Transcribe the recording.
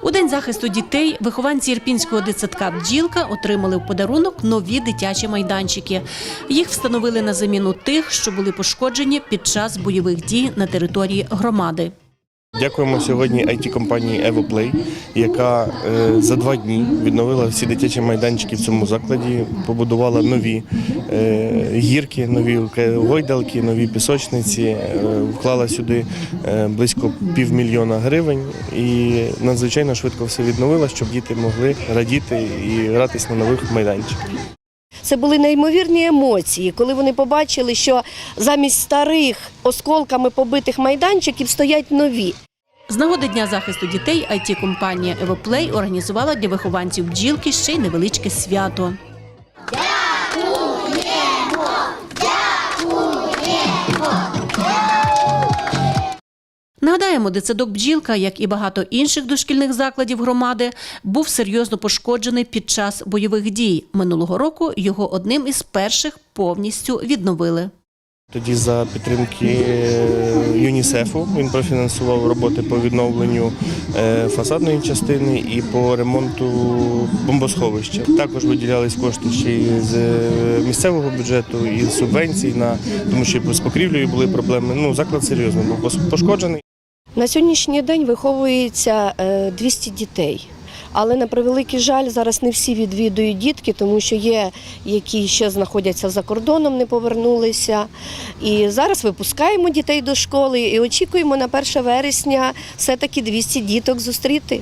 У день захисту дітей вихованці Ірпінського дитсадка Бджілка отримали в подарунок нові дитячі майданчики. Їх встановили на заміну тих, що були пошкоджені під час бойових дій на території громади. Дякуємо сьогодні it компанії EvoPlay, яка е, за два дні відновила всі дитячі майданчики в цьому закладі, побудувала нові е, гірки, нові гойдалки, нові пісочниці, е, вклала сюди близько півмільйона гривень і надзвичайно швидко все відновила, щоб діти могли радіти і гратись на нових майданчиках. Це були неймовірні емоції, коли вони побачили, що замість старих осколками побитих майданчиків стоять нові. З нагоди Дня захисту дітей it компанія Евоплей організувала для вихованців бджілки ще й невеличке свято. Нагадаємо, дитсадок бджілка, як і багато інших дошкільних закладів громади, був серйозно пошкоджений під час бойових дій. Минулого року його одним із перших повністю відновили. Тоді за підтримки е, ЮНІСЕФу він профінансував роботи по відновленню е, фасадної частини і по ремонту бомбосховища. Також виділялись кошти ще й з е, місцевого бюджету і субвенцій на тому, що з покрівлею були проблеми. Ну заклад серйозно був пошкоджений. На сьогоднішній день виховується е, 200 дітей. Але на превеликий жаль, зараз не всі відвідують дітки, тому що є, які ще знаходяться за кордоном, не повернулися. І зараз випускаємо дітей до школи і очікуємо на 1 вересня все-таки 200 діток зустріти.